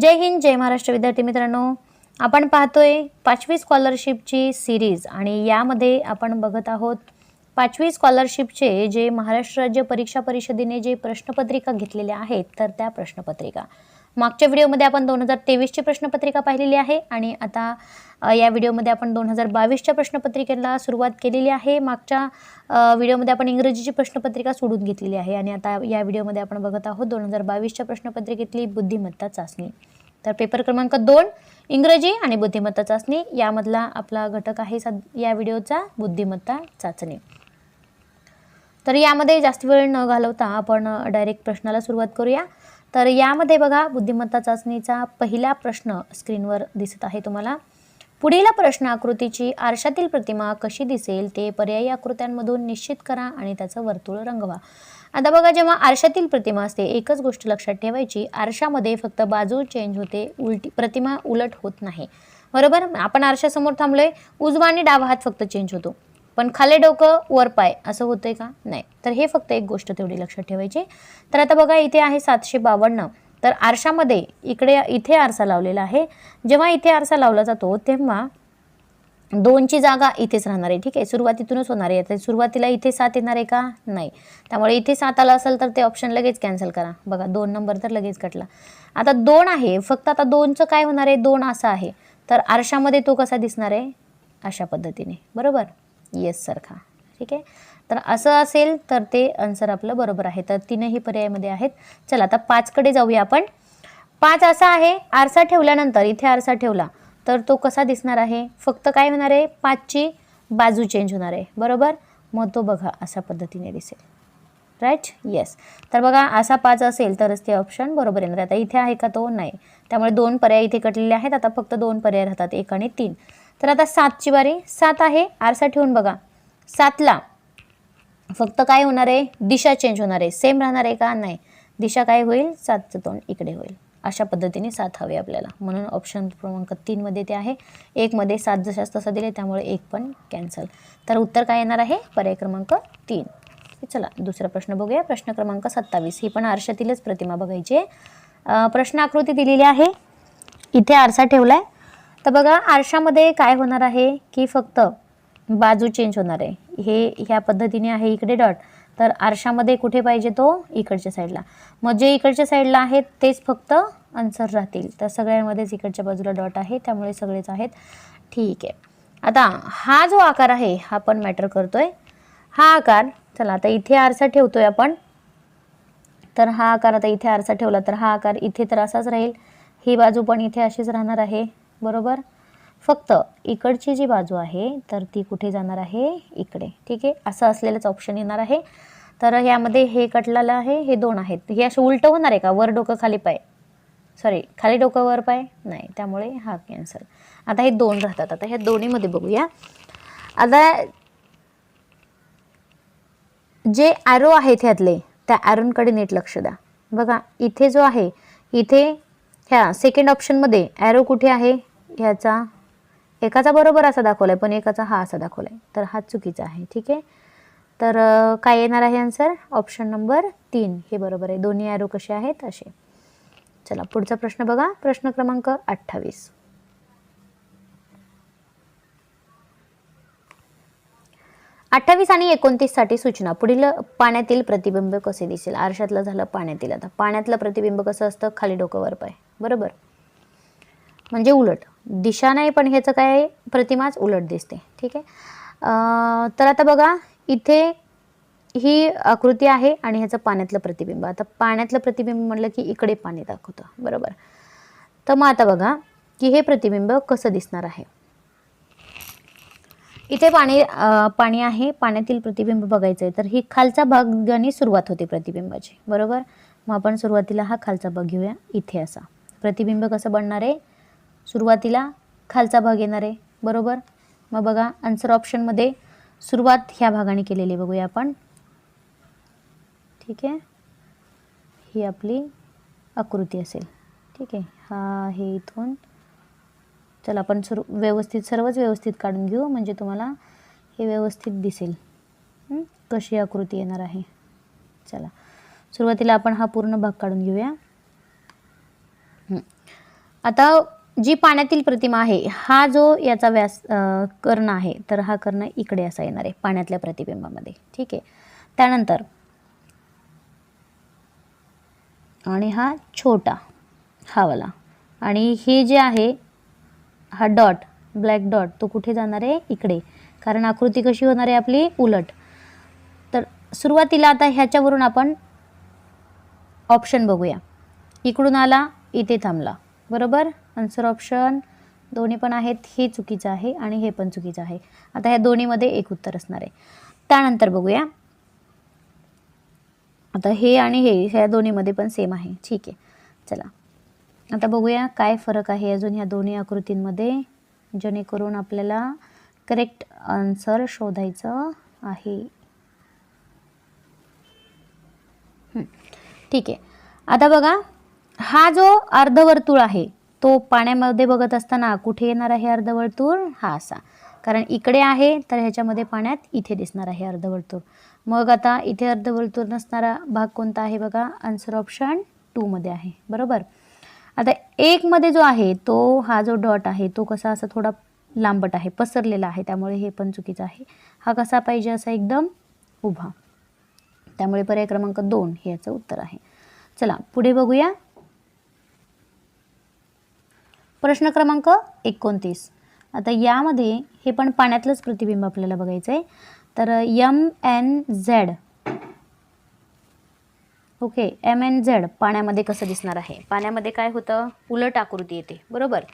जय हिंद जय महाराष्ट्र. विद्यार्थी मित्रांनो आपण पाहतोय पाचवी स्कॉलरशिपची सिरीज आणि यामध्ये आपण बघत आहोत पाचवी स्कॉलरशिपचे जे महाराष्ट्र राज्य परीक्षा परिषदेने जे प्रश्नपत्रिका घेतलेल्या आहेत तर त्या प्रश्नपत्रिका. मागच्या व्हिडिओमध्ये आपण दोन हजार तेवीसची प्रश्नपत्रिका पाहिलेली आहे आणि आता या व्हिडिओमध्ये आपण दोन हजार बावीसच्या प्रश्नपत्रिकेला सुरुवात केलेली आहे. मागच्या व्हिडिओमध्ये आपण इंग्रजीची प्रश्नपत्रिका सोडून घेतलेली आहे आणि आता या व्हिडिओमध्ये आपण बघत आहोत दोन हजार बावीसच्या प्रश्नपत्रिकेतली बुद्धिमत्ता चाचणी. तर पेपर क्रमांक दोन इंग्रजी आणि बुद्धिमत्ता चाचणी. यामधला आपला घटक आहे सद या व्हिडिओचा बुद्धिमत्ता चाचणी. तर यामध्ये जास्त वेळ न घालवता आपण डायरेक्ट प्रश्नाला सुरुवात करूया. तर यामध्ये बघा बुद्धिमत्ता चाचणीचा पहिला प्रश्न स्क्रीनवर दिसत आहे तुम्हाला. पुढील प्रश्न आकृतीची आरशातील प्रतिमा कशी दिसेल ते पर्यायी आकृत्यांमधून निश्चित करा आणि त्याचं वर्तुळ रंगवा. आता बघा जेव्हा आरशातील प्रतिमा असते एकच गोष्ट लक्षात ठेवायची आरशामध्ये फक्त बाजू चेंज होते उलटी प्रतिमा उलट होत नाही. बरोबर? आपण आरशासमोर थांबलोय उजवा आणि डावा हात फक्त चेंज होतो. पण खाली डोकं वर पाय असं होतंय का? नाही. तर हे फक्त एक गोष्ट तेवढी लक्षात ठेवायची. तर आता बघा इथे आहे सातशे बावन्न. तर आरशामध्ये इकडे इथे आरसा लावलेला आहे. जेव्हा इथे आरसा लावला जातो तेव्हा दोनची जागा इथेच राहणार आहे. ठीक आहे? सुरुवातीतूनच होणार आहे. तर सुरुवातीला इथे सात येणार आहे का? नाही. त्यामुळे इथे सात आलं असेल तर ते ऑप्शन लगेच कॅन्सल करा. बघा दोन नंबर तर लगेच कटला. आता दोन आहे. फक्त आता दोनचं काय होणार आहे? दोन असं आहे. तर आरशामध्ये तो कसा दिसणार आहे? अशा पद्धतीने. बरोबर? येस सारखा ठीक आहे? तर असं असेल तर ते आन्सर आपलं बरोबर आहे. तर तीनही पर्यायामध्ये आहेत. चला आता पाचकडे जाऊया आपण. पाच असा आहे आरसा ठेवल्यानंतर इथे आरसा ठेवला तर तो कसा दिसणार आहे? फक्त काय होणार आहे? पाचची बाजू चेंज होणार आहे. बरोबर? मग तो बघा अशा पद्धतीने दिसेल. राईट येस तर बघा असा पाच असेल तरच ते ऑप्शन बरोबर येणार आता इथे आहे का तो? नाही. त्यामुळे दोन पर्याय इथे कटलेले आहेत. आता फक्त दोन पर्याय राहतात. एक आणि तीन. तर आता सातची बारी सात आहे आरसा ठेवून बघा. सातला फक्त काय होणार आहे? दिशा चेंज होणार आहे. सेम राहणार आहे का? नाही. दिशा काय होईल? सातचं तोंड इकडे होईल. अशा पद्धतीने सात हवे आपल्याला. म्हणून ऑप्शन क्रमांक तीनमध्ये ते आहे. एकमध्ये सात जशाच तसं दिले त्यामुळे एक पण कॅन्सल तर उत्तर काय येणार आहे? पर्याय क्रमांक तीन. चला दुसरा प्रश्न बघूया. प्रश्न क्रमांक सत्तावीस. ही पण आरशातीलच प्रतिमा बघायची आहे. प्रश्न आकृती दिलेली आहे. इथे आरसा ठेवला आहे तर बघा आरशामध्ये काय होणार आहे की फक्त बाजू चेंज होणार आहे. हे ह्या पद्धतीने आहे इकडे डॉट तर आरशामध्ये कुठे पाहिजे तो? इकडच्या साईडला मग जे इकडच्या साईडला आहेत तेच फक्त आन्सर राहतील. तर सगळ्यांमध्येच इकडच्या बाजूला डॉट आहे त्यामुळे सगळेच आहेत. ठीक आहे. आता हा जो आकार आहे हा पण मॅटर करतोय. हा आकार चला आता इथे आरसा ठेवतोय आपण. तर हा आकार आता इथे आरसा ठेवला तर हा आकार इथे तर असाच राहील. ही बाजू पण इथे अशीच राहणार आहे. बरोबर? फक्त इकडची जी बाजू आहे तर ती कुठे जाणार आहे? इकडे. ठीक आहे? असं असलेलंच ऑप्शन येणार आहे. तर यामध्ये हे कटलेलं आहे हे दोन आहेत. हे असं उलटं होणार आहे का? वर डोकं खाली पाय. सॉरी खाली डोकं वर पाय? नाही त्यामुळे हा कॅन्सल आता हे दोन राहतात. आता ह्या दोन्हीमध्ये बघूया. आता जे ॲरो आहेत ह्यातले त्या ॲरोनकडे नीट लक्ष द्या. बघा इथे जो आहे इथे ह्या सेकंड ऑप्शनमध्ये ॲरो कुठे आहे? ह्याचा एकाचा बरोबर असा दाखवला आहे पण एकाचा हा असा दाखवला आहे तर हा चुकीचा आहे ठीक आहे? तर काय येणार आहे आन्सर ऑप्शन नंबर तीन. हे बरोबर आहे. दोन्ही ॲरो कसे आहेत? असे. चला पुढचा प्रश्न बघा. प्रश्न क्रमांक अठ्ठावीस. अठ्ठावीस आणि एकोणतीससाठी सूचना. पुढील पाण्यातील प्रतिबिंब कसे दिसेल? आरशातलं झालं पाण्यातील. आता पाण्यातलं प्रतिबिंब कसं असतं? खाली डोकं वर पाय. बरोबर? म्हणजे उलट. दिशा नाही पण ह्याचं काय प्रतिमाच उलट दिसते. ठीक आहे? तर आता बघा इथे ही आकृती आहे आणि ह्याचं पाण्यातलं प्रतिबिंब. आता पाण्यातलं प्रतिबिंब म्हटलं की इकडे पाणी दाखवतं. बरोबर? तर मग आता बघा की हे प्रतिबिंब कसं दिसणार आहे? इथे पाणी पाणी आहे. पाण्यातील प्रतिबिंब बघायचं आहे तर ही खालचा भागाने सुरुवात होते प्रतिबिंबाची. बरोबर? मग आपण सुरुवातीला हा खालचा भाग घेऊया. इथे असा. प्रतिबिंब कसं बनणार आहे? सुरुवातीला खालचा भाग येणार आहे बरोबर? मग बघा आन्सर ऑप्शनमध्ये सुरुवात ह्या भागाने केलेली बघूया आपण. ठीक आहे? ही आपली आकृती असेल. ठीक आहे? हा हे इथून. चला आपण सुरू व्यवस्थित सर्वच व्यवस्थित काढून घेऊ. म्हणजे तुम्हाला हे व्यवस्थित दिसेल. कशी आकृती येणार आहे? चला. सुरुवातीला आपण हा पूर्ण भाग काढून घेऊया. आता जी पाण्यातील प्रतिमा आहे हा जो याचा व्यास कर्ण आहे तर हा कर्ण इकडे असा येणार आहे पाण्यातल्या प्रतिबिंबामध्ये. ठीक आहे? त्यानंतर आणि हा छोटा हा वाला. आणि हे जे आहे हा डॉट ब्लॅक डॉट तो कुठे जाणार आहे? इकडे. कारण आकृती कशी होणार आहे आपली? उलट. तर सुरुवातीला आता ह्याच्यावरून आपण ऑप्शन बघूया. इकडून आला इथे थांबला. बरोबर? आन्सर ऑप्शन दोन्ही पण आहेत हे चुकीचं आहे आणि हे पण चुकीचं आहे. आता ह्या दोन्हीमध्ये एक उत्तर असणार आहे. त्यानंतर बघूया. आता हे आणि हे ह्या दोन्हीमध्ये पण सेम आहे. ठीक आहे. चला. आता बघूया काय फरक आहे अजून ह्या दोन्ही आकृतींमध्ये जेणेकरून आपल्याला करेक्ट आन्सर शोधायचं आहे. ठीक आहे. आता बघा हा जो अर्धवर्तुळ आहे तो पाण्यामध्ये बघत असताना कुठे येणार आहे अर्धवर्तुळ? हा असा. कारण इकडे आहे तर ह्याच्यामध्ये पाण्यात इथे दिसणार आहे अर्धवर्तुळ. मग आता इथे अर्धवर्तुळ नसणारा भाग कोणता आहे बघा? आन्सर ऑप्शन टूमध्ये आहे. बरोबर? आता एकमध्ये जो आहे तो हा जो डॉट आहे तो कसा असा थोडा लांबट आहे पसरलेला आहे त्यामुळे हे पण चुकीचं आहे. हा कसा पाहिजे असा एकदम उभा. त्यामुळे पर्याय क्रमांक दोन हे याचं उत्तर आहे. चला पुढे बघूया. प्रश्न क्रमांक एकोणतीस. आता यामध्ये हे पण पाण्यातलंच प्रतिबिंब आपल्याला बघायचं आहे तर M N Z okay M N Z पाण्यामध्ये कसं दिसणार आहे? पाण्यामध्ये काय होतं? उलट आकृती येते बरोबर?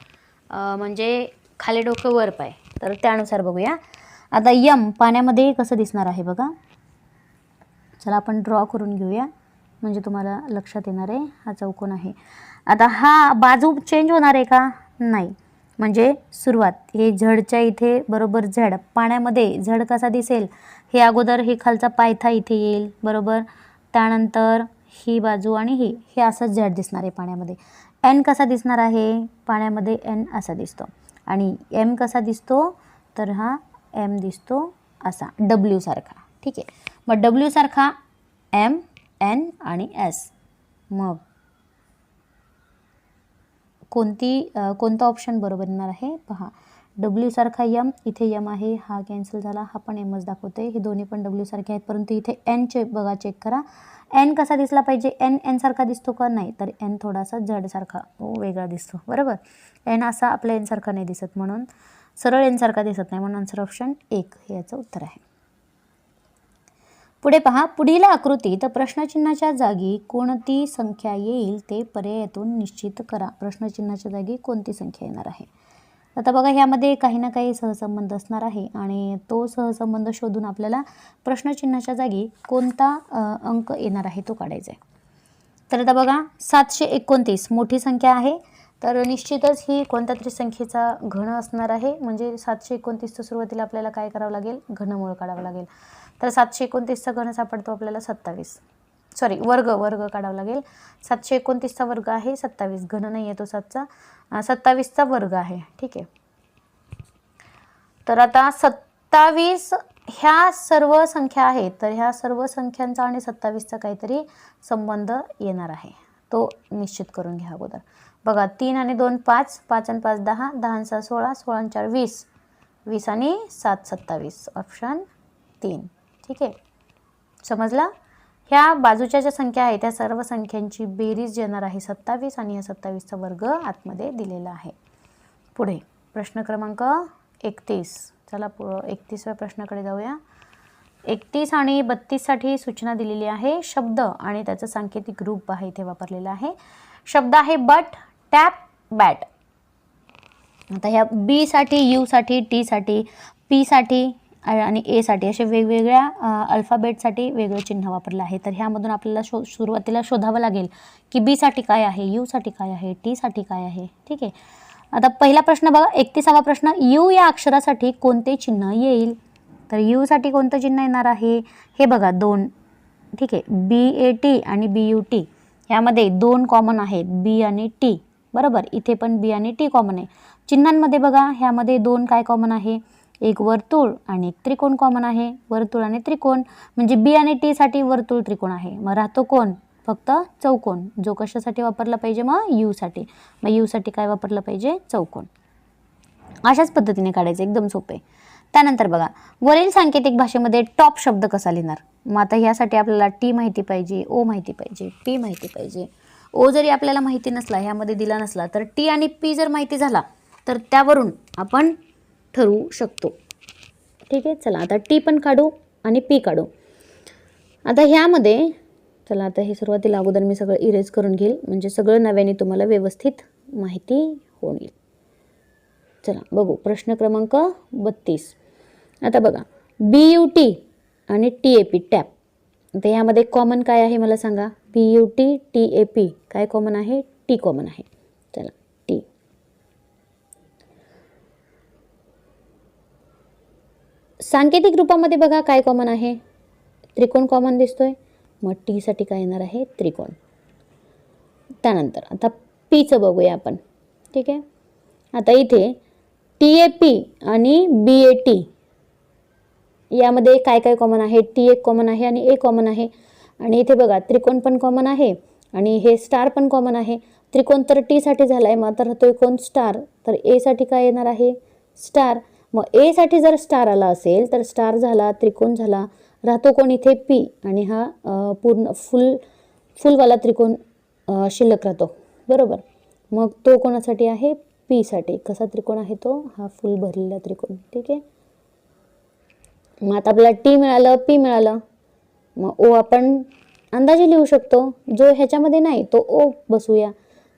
म्हणजे खाली डोकं वर पाय. तर त्यानुसार बघूया. आता यम पाण्यामध्ये कसं दिसणार आहे बघा. चला आपण ड्रॉ करून घेऊया. म्हणजे तुम्हाला लक्षात येणार आहे हा चौकोन आहे. आता हा बाजू चेंज होणार आहे का? नाही. म्हणजे सुरुवात. हे झडच्या इथे बरोबर झड. पाण्यामध्ये झड कसा दिसेल? हे अगोदर हे खालचा पायथा इथे येईल बरोबर? त्यानंतर ही बाजू आणि ही. हे असंच झड दिसणार आहे पाण्यामध्ये. एन कसा दिसणार आहे? पाण्यामध्ये एन असा दिसतो. आणि एम कसा दिसतो? तर हा एम दिसतो असा. डब्ल्यू सारखा. ठीक आहे. मग डब्ल्यू सारखा एम एन आणि एस. मग कोणती कोणता ऑप्शन बरोबर येणार आहे? पहा. डब्ल्यू सारखा यम इथे यम आहे. हा कॅन्सल झाला. हा पण एमच दाखवते हे दोन्ही पण डब्ल्यू सारखे आहेत. परंतु इथे एनचे बघा चेक करा. एन कसा दिसला पाहिजे? एन एन सारखा दिसतो का? नाही. तर एन थोडासा जडसारखा वेगळा दिसतो. बरोबर? एन असा आपल्या एनसारखा नाही दिसत म्हणून. सरळ एनसारखा दिसत नाही म्हणून आन्सर ऑप्शन एक. हे याचं उत्तर आहे. पुढे पहा पुढील आकृतीत प्रश्नचिन्हाच्या जागी कोणती संख्या येईल ते पर्यायातून निश्चित करा. प्रश्नचिन्हाच्या जागी कोणती संख्या येणार आहे? आता बघा ह्यामध्ये काही ना काही सहसंबंध असणार आहे आणि तो सहसंबंध शोधून आपल्याला प्रश्नचिन्हाच्या जागी कोणता अंक येणार आहे तो काढायचा आहे. तर आता बघा सातशे एकोणतीस मोठी संख्या आहे. तर निश्चितच ही कोणत्या तरी संख्येचा घन असणार आहे. म्हणजे सातशे एकोणतीसचं सुरुवातीला आपल्याला काय करावं लागेल? घनमूळ काढावं लागेल. तर सातशे एकोणतीसचा घन सापडतो आपल्याला सत्तावीस. सॉरी वर्ग वर्ग काढावा लागेल. सातशे एकोणतीसचा वर्ग आहे सत्तावीस. घन नाही आहे तो सातचा. सत्तावीसचा वर्ग आहे. ठीक आहे. तर आता सत्तावीस ह्या सर्व संख्या आहेत तर ह्या सर्व संख्यांचा आणि सत्तावीसचा काहीतरी संबंध येणार आहे. तो निश्चित करून घ्या अगोदर. बघा तीन आणि दोन पाच. पाच आणि पाच दहा. दहा आणि सहा सोळा. सोळा आणि चार वीस. वीस आणि सात सत्तावीस. ऑप्शन तीन. ठीक आहे? समजला? ह्या बाजूच्या ज्या संख्या आहे त्या सर्व संख्यांची बेरीज येणार आहे सत्तावीस आणि या सत्तावीसचा वर्ग आतमध्ये दिलेला आहे. पुढे प्रश्न क्रमांक एकतीस. चला पु एकतीसव्या प्रश्नाकडे जाऊया. एकतीस आणि बत्तीससाठी सूचना दिलेली आहे शब्द आणि त्याचं सांकेतिक रूप आहे इथे वापरलेलं आहे. शब्द आहे बट टॅप बॅट. आता ह्या बीसाठी यूसाठी टीसाठी पीसाठी आणि एसाठी असे वेगवेगळ्या अल्फाबेटसाठी वेगळं चिन्ह वापरलं आहे. तर ह्यामधून आपल्याला शो सुरुवातीला शोधावं लागेल की बीसाठी काय आहे यूसाठी काय आहे टीसाठी काय आहे. ठीक आहे? आता पहिला प्रश्न बघा एकतीसावा प्रश्न यू या अक्षरासाठी कोणते चिन्ह येईल? तर यूसाठी कोणतं चिन्ह येणार आहे? हे बघा दोन. ठीक आहे? बी ए टी आणि बी यू टी ह्यामध्ये दोन कॉमन आहेत बी आणि टी बरोबर? इथे पण बी आणि टी कॉमन आहे. चिन्हांमध्ये बघा ह्यामध्ये दोन काय कॉमन आहे? एक वर्तुळ आणि एक त्रिकोण कॉमन आहे. वर्तुळ आणि त्रिकोण म्हणजे बी आणि टीसाठी वर्तुळ त्रिकोण आहे. मग राहतो कोण? फक्त चौकोन. जो कशासाठी वापरला पाहिजे? मग यूसाठी मग यूसाठी काय वापरलं पाहिजे? चौकोन. अशाच पद्धतीने काढायचं. एकदम सोपे. त्यानंतर बघा. वरील सांकेतिक भाषेमध्ये टॉप शब्द कसा लिहिणार? मग आता ह्यासाठी आपल्याला टी माहिती पाहिजे ओ माहिती पाहिजे पी माहिती पाहिजे. ओ जरी आपल्याला माहिती नसला ह्यामध्ये दिला नसला तर टी आणि पी जर माहिती झाला तर त्यावरून आपण ठरवू शकतो. ठीक आहे चला आता टी पण काढू आणि पी काढू. आता ह्यामध्ये चला आता हे सुरुवातीला अगोदर मी सगळं इरेज करून घेईल. म्हणजे सगळं नव्याने तुम्हाला व्यवस्थित माहिती होईल चला बघू. प्रश्न क्रमांक बत्तीस. आता बघा. बी यू टी आणि टी ए पी टॅप आता यामध्ये कॉमन काय आहे मला सांगा? B U T T A P काय कॉमन आहे? टी कॉमन आहे चला टी सांकेतिक रूपामध्ये बघा काय कॉमन आहे? त्रिकोण कॉमन दिसतोय. मग टीसाठी काय येणार आहे? त्रिकोण. त्यानंतर आता पीचं बघूया आपण. ठीक आहे? आता इथे टी ए पी आणि बी ए टी यामध्ये काय काय कॉमन आहे? टी एक कॉमन आहे आणि ए कॉमन आहे. आणि इथे बघा त्रिकोण पण कॉमन आहे आणि हे स्टार पण कॉमन आहे. त्रिकोण तर टीसाठी झाला आहे मग तो कोण स्टार तर एसाठी काय येणार आहे? स्टार मग एसाठी जर स्टार आला असेल तर स्टार झाला त्रिकोण झाला राहतो कोण इथे पी आणि हा पूर्ण फुल फुलवाला त्रिकोण शिल्लक राहतो. बरोबर? मग तो कोणासाठी आहे? पीसाठी कसा त्रिकोण आहे तो? हा फुल भरलेला त्रिकोण. ठीक आहे? मग आता आपल्याला टी मिळालं पी मिळालं. मग ओ आपण अंदाजे लिहू शकतो. जो ह्याच्यामध्ये नाही तो ओ बसूया.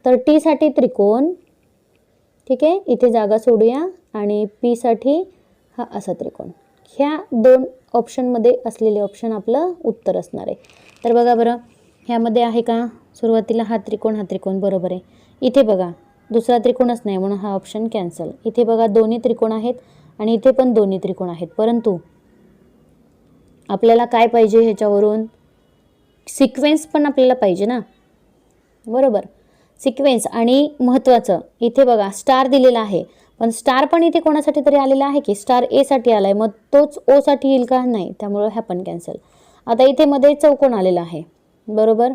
तर टीसाठी त्रिकोण ठीक आहे? इथे जागा सोडूया आणि पीसाठी हा असा त्रिकोण. ह्या दोन ऑप्शनमध्ये असलेले ऑप्शन आपलं उत्तर असणार आहे. तर बघा बरं ह्यामध्ये आहे का? सुरुवातीला हा त्रिकोण हा त्रिकोण बरोबर आहे. इथे बघा दुसरा त्रिकोणच नाही म्हणून हा ऑप्शन कॅन्सल इथे बघा दोन्ही त्रिकोण आहेत आणि इथे पण दोन्ही त्रिकोण आहेत. परंतु आपल्याला काय पाहिजे ह्याच्यावरून? सिक्वेन्स पण आपल्याला पाहिजे ना? बरोबर. सिक्वेन्स आणि महत्त्वाचं. इथे बघा स्टार दिलेला आहे. पण स्टार पण इथे कोणासाठी तरी आलेला आहे की स्टार एसाठी आला आहे मग तोच ओसाठी येईल का? नाही. त्यामुळं ह्या पण कॅन्सल आता इथे मध्ये चौकोन आलेला आहे. बरोबर?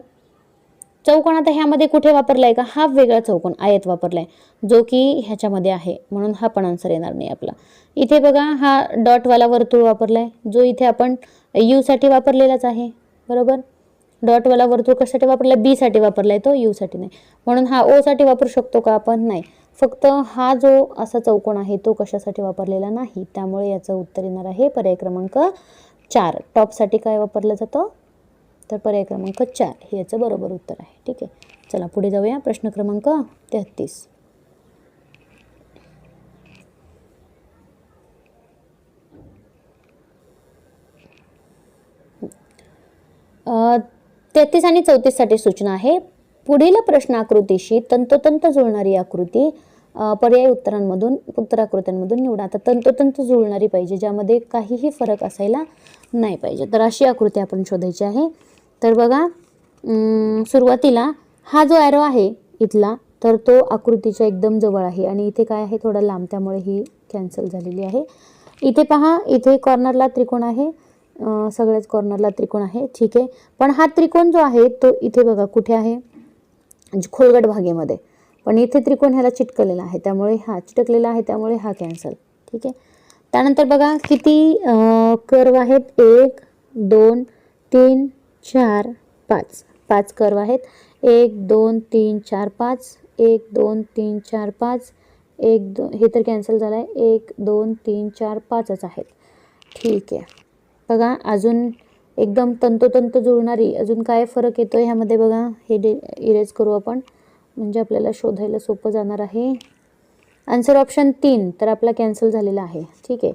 चौकोन आता ह्यामध्ये कुठे वापरला आहे का? हा वेगळा चौकोन आयत वापरला आहे जो की ह्याच्यामध्ये आहे. म्हणून हा पण आन्सर येणार नाही आपला. इथे बघा हा डॉटवाला वर्तुळ वापरला आहे जो इथे आपण यूसाठी वापरलेलाच आहे. बरोबर? डॉटवाला वर्तुळ कशासाठी वापरला बीसाठी वापरला आहे तो यूसाठी नाही. म्हणून हा ओसाठी वापरू शकतो का आपण? नाही. फक्त हा जो असा चौकोन आहे तो कशासाठी वापरलेला नाही? त्यामुळे याचं उत्तर येणार आहे पर्याय क्रमांक चार. टॉपसाठी काय वापरलं जातं? तर पर्याय क्रमांक चार. हे याचं बरोबर उत्तर आहे. ठीक आहे. चला पुढे जाऊया. प्रश्न क्रमांक तेहतीस. तेहतीस आणि चौतीससाठी सूचना आहे. पुढील प्रश्न आकृतीशी तंतोतंत जुळणारी आकृती पर्याय पर्यायी उत्तरांमधून उत्तराकृत्यांमधून निवडा. आता तंतोतंत जुळणारी पाहिजे ज्यामध्ये काहीही फरक असायला नाही पाहिजे. तर अशी आकृती आपण शोधायची आहे. तर बघा सुरुवातीला हा जो ॲरो आहे इथला तर तो आकृतीच्या एकदम जवळ आहे आणि इथे काय आहे? थोडा लांब त्यामुळे ही कॅन्सल झालेली आहे. इथे पहा इथे कॉर्नरला त्रिकोण आहे. सगळ्याच कॉर्नरला त्रिकोण आहे. ठीक आहे. पण हा त्रिकोण जो आहे तो इथे बघा कुठे आहे? म्हणजे खोलगट भागेमध्ये. पण इथे त्रिकोण ह्याला चिटकलेला आहे. त्यामुळे हा चिटकलेला आहे. त्यामुळे हा कॅन्सल ठीक आहे. त्यानंतर बघा किती कर्व आहेत? एक दोन तीन चार पाच. पाच कर्व आहेत. एक दोन तीन चार पाच. एक दोन तीन चार पाच. एक दो हे तर कॅन्सल झालं आहे एक दोन तीन चार पाचच आहेत. ठीक आहे. बघा अजून एकदम तंतोतंत जुळणारी अजून काय फरक येतो ह्यामध्ये बघा हे डे इरेज करू आपण. म्हणजे आपल्याला शोधायला सोपं जाणार आहे. आन्सर ऑप्शन तीन तर आपला कॅन्सल झालेला आहे. ठीक आहे.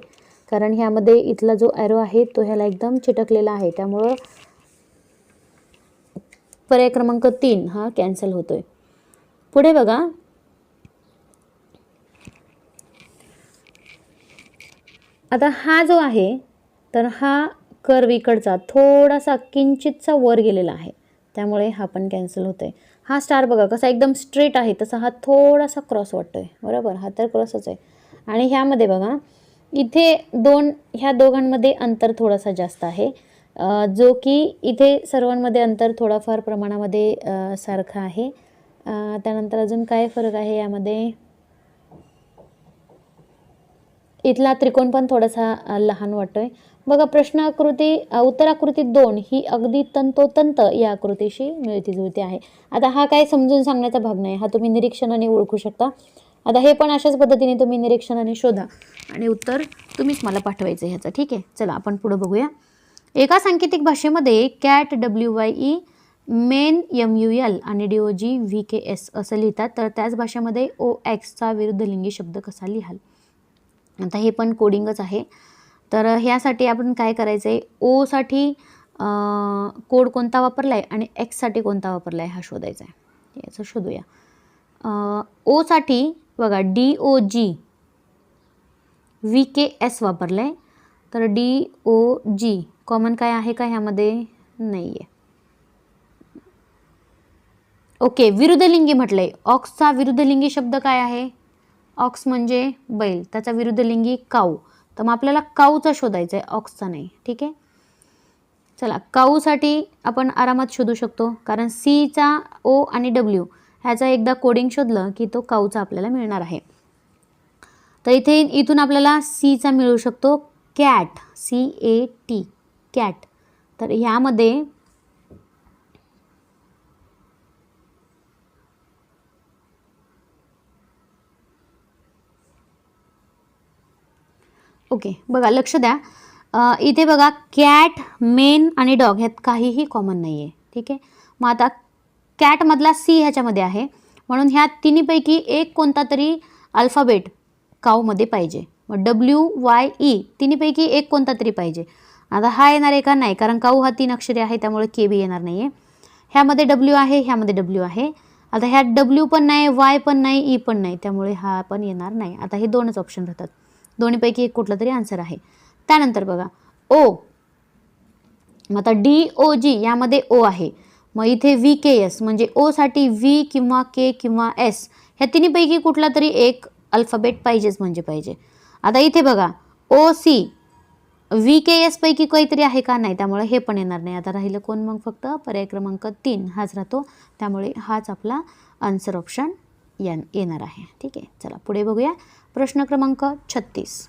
कारण ह्यामध्ये इथला जो ॲरो आहे तो ह्याला एकदम चिटकलेला आहे. त्यामुळं पर्याय क्रमांक तीन हा कॅन्सल होतोय. पुढे बघा. आता हा जो आहे तर हा कर्व इकडचा थोडासा किंचितचा वर गेलेला आहे. त्यामुळे हा पण कॅन्सल होतोय. हा स्टार बघा कसा एकदम स्ट्रेट आहे तसा हा थोडासा क्रॉस वाटतोय. बरोबर? हा तर क्रॉसच आहे. आणि ह्यामध्ये बघा इथे दोन ह्या दोघांमध्ये अंतर थोडासा जास्त आहे. जो की इथे सर्वांमध्ये अंतर थोडाफार प्रमाणामध्ये सारखं आहे. त्यानंतर अजून काय फरक आहे यामध्ये? इथला त्रिकोण पण थोडासा लहान वाटतोय. बघा प्रश्न आकृती उत्तर दोन ही अगदी तंतोतंत या आकृतीशी मिळती जुळती आहे. आता हा काय समजून सांगण्याचा भाग नाही. हा तुम्ही निरीक्षणाने ओळखू शकता. आता हे पण अशाच पद्धतीने तुम्ही निरीक्षणाने शोधा. आणि उत्तर तुम्हीच मला पाठवायचं आहे ह्याचं. ठीक आहे? चला आपण पुढं बघूया. एका सांकेतिक भाषेमध्ये cat W Y E men M U L आणि D O G V K S असं लिहितात. तर त्याच भाषेमध्ये ओ एक्सचा विरुद्धलिंगी शब्द कसा लिहाल? आता हे पण कोडिंगच आहे. तर ह्यासाठी आपण काय करायचं आहे ओसाठी कोड कोणता वापरला आहे आणि एक्ससाठी कोणता वापरला आहे हा शोधायचा आहे याचं शोधूया. ओसाठी बघा D O G V K S वापरलं आहे तर डी ओ जी कॉमन काय आहे का ह्यामध्ये? नाही आहे ओके विरुद्धलिंगी म्हटलं आहे ऑक्सचा विरुद्धलिंगी शब्द काय आहे? ऑक्स म्हणजे बैल त्याचा विरुद्धलिंगी काऊ. तर मग आपल्याला काऊचा शोधायचा आहे ऑक्सचा नाही ठीक आहे? चला काऊसाठी आपण आरामात शोधू शकतो कारण सीचा ओ आणि डब्ल्यू ह्याचा एकदा कोडिंग शोधलं की तो काऊचा आपल्याला मिळणार आहे. तर इथे इथून आपल्याला सीचा मिळू शकतो cat C A T cat. तर ह्यामध्ये ओके बघा लक्ष द्या. इथे बघा कॅट मेन आणि डॉग ह्यात काहीही कॉमन नाही आहे ठीक आहे? मग आता कॅटमधला सी ह्याच्यामध्ये आहे. म्हणून ह्या तिन्हीपैकी एक कोणता तरी अल्फाबेट काऊमध्ये पाहिजे. मग डब्ल्यू वाय ई तिन्हीपैकी एक कोणता तरी पाहिजे. आता हा येणार आहे का? नाही कारण काऊ हा तीन अक्षरे आहे त्यामुळे के बी येणार नाही आहे ह्यामध्ये डब्ल्यू आहे ह्यामध्ये डब्ल्यू आहे. आता ह्यात डब्ल्यू पण नाही वाय पण नाही ई पण नाही त्यामुळे हा पण येणार नाही. आता हे दोनच ऑप्शन राहतात. दोन्हीपैकी एक कुठला तरी आन्सर आहे. त्यानंतर बघा ओ मग आता डी ओ जी यामध्ये ओ आहे. मग इथे व्ही के एस म्हणजे ओसाठी व्ही किंवा के किंवा एस ह्या तिन्हीपैकी कुठला तरी एक अल्फाबेट पाहिजेच म्हणजे पाहिजे. आता इथे बघा O C V K S पैकी काहीतरी आहे का? नाही त्यामुळे हे पण येणार नाही. आता राहिलं कोण मग फक्त? पर्याय क्रमांक तीन हाच राहतो. त्यामुळे हाच आपला आन्सर ऑप्शन येणार आहे. ठीक आहे चला पुढे बघूया. प्रश्न क्रमांक छत्तीस.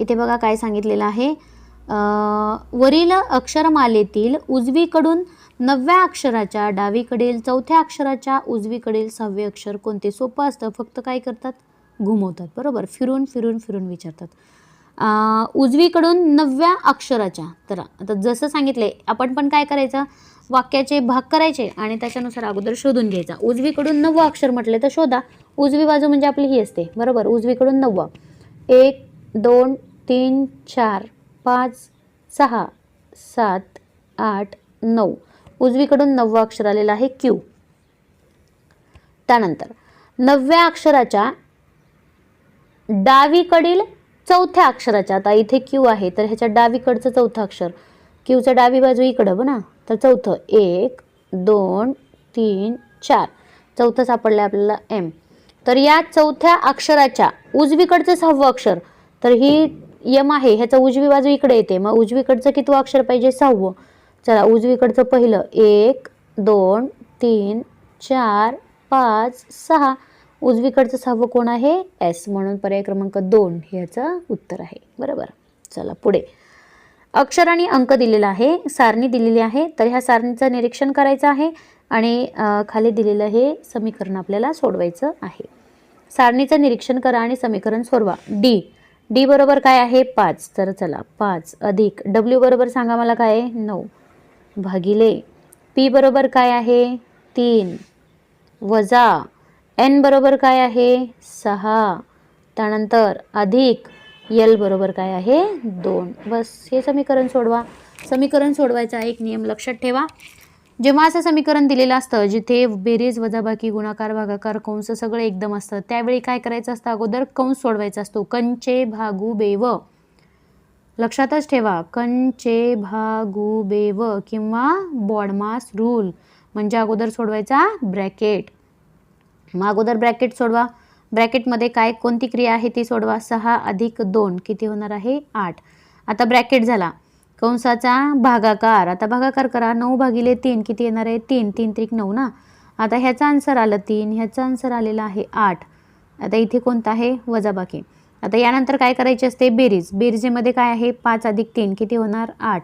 इथे बघा काय सांगितलेलं आहे. वरील अक्षरमालेतील उजवीकडून नवव्या अक्षराच्या डावीकडील चौथ्या अक्षराच्या उजवीकडील सहावे अक्षर कोणते? सोपं असतं. फक्त काय करतात? घुमवतात. बरोबर? फिरून फिरून फिरून विचारतात. उजवीकडून नवव्या अक्षराच्या. तर आता जसं सांगितले आपण पण काय करायचं? वाक्याचे भाग करायचे आणि त्याच्यानुसार अगोदर शोधून घ्यायचा. उजवीकडून नववं अक्षर म्हटले तर शोधा. उजवी बाजू म्हणजे आपली ही असते. बरोबर? उजवीकडून नववं. एक दोन तीन चार पाच सहा सात आठ नऊ. उजवीकडून नववं अक्षर आलेलं आहे क्यू त्यानंतर नवव्या अक्षराच्या डावीकडील चौथ्या अक्षराच्या आता इथे क्यू आहे तर ह्याच्या डावीकडचं चौथं अक्षर. क्यूचं डावी बाजू इकडं बघ ना. तर चौथं एक दोन तीन चार. चौथं सापडलं आहे आपल्याला एम तर या चौथ्या अक्षराच्या उजवीकडचं सहावं अक्षर तर ही यम आहे ह्याचा उजवी बाजू इकडे येते. मग उजवीकडचं कितवं अक्षर पाहिजे? सहावं. चला उजवीकडचं पहिलं एक दोन तीन चार पाच सहा. उजवीकडचं सहावं कोण आहे? एस म्हणून पर्याय क्रमांक दोन हे याचं उत्तर आहे. बरोबर. चला पुढे. अक्षर आणि अंक दिलेला आहे सारणी दिलेली आहे तर ह्या सारणीचं निरीक्षण करायचं आहे आणि खाली दिलेलं हे समीकरण आपल्याला सोडवायचं आहे. सारणीचं निरीक्षण करा आणि समीकरण सोडवा. डी डी बरोबर काय आहे? पाच. तर चला पाच अधिक डब्ल्यू बरोबर सांगा मला काय आहे? नऊ. भागिले पी बरोबर काय आहे? तीन. वजा एन बरोबर काय आहे? सहा. त्यानंतर अधिक यल बरोबर काय आहे? दोन. बस हे समीकरण सोडवा. समीकरण सोडवायचा एक नियम लक्षात ठेवा. जेव्हा असं समीकरण दिलेलं असतं जिथे बेरीज वजाबाकी गुणाकार भागाकार कंस सगळं एकदम असतं त्यावेळी काय करायचं असतं? अगोदर कंस सोडवायचा असतो. कंचे भागू बेव. लक्षातच ठेवा. कंचे भागू बेव किंवा बॉडमास रूल म्हणजे अगोदर सोडवायचा ब्रॅकेट. मग अगोदर ब्रॅकेट सोडवा. ब्रॅकेटमध्ये काय कोणती क्रिया आहे ती सोडवा. सहा अधिक दोन. किती होणार आहे? आठ. आता ब्रॅकेट झाला. कंसाचा भागाकार. आता भागाकार करा. नऊ भागिले तीन. किती येणार आहे? तीन. तीन त्रिक नऊ ना? आता ह्याचा आन्सर आलं तीन. ह्याचा आन्सर आलेला आहे आठ. आता इथे कोणता आहे? वजाबाकी. आता यानंतर काय करायची असते? बेरीज. बेरीजेमध्ये काय आहे? पाच अधिक तीन. किती होणार? आठ.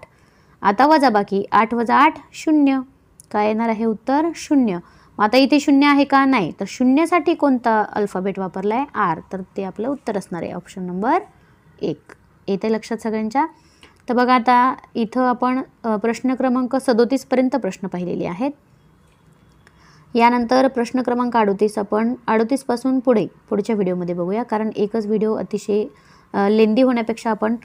आता वजाबाकी. आठ वजा आठ शून्य. काय येणार आहे? उत्तर शून्य. मग आता इथे शून्य आहे का? नाही. तर शून्यासाठी कोणता अल्फाबेट वापरला आहे आर तर ते आपलं उत्तर असणार आहे. ऑप्शन नंबर एक. येते लक्षात सगळ्यांच्या? तर बघा आता इथं आपण प्रश्न क्रमांक सदोतीसपर्यंत प्रश्न पाहिलेले आहेत. यानंतर प्रश्न क्रमांक अडोतीस आपण अडोतीसपासून पुढे पुढच्या व्हिडिओमध्ये बघूया. कारण एकच व्हिडिओ अतिशय लेंदी होण्यापेक्षा आपण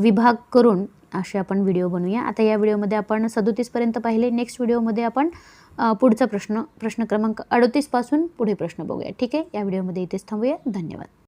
विभाग करून असे आपण व्हिडिओ बनवूया. आता या व्हिडिओमध्ये आपण सदोतीसपर्यंत पाहिले. नेक्स्ट व्हिडिओमध्ये आपण पुढचा प्रश्न प्रश्न क्रमांक अडतीसपासून पुढे प्रश्न बघूया. ठीक आहे? या व्हिडिओमध्ये इथेच थांबूया. धन्यवाद.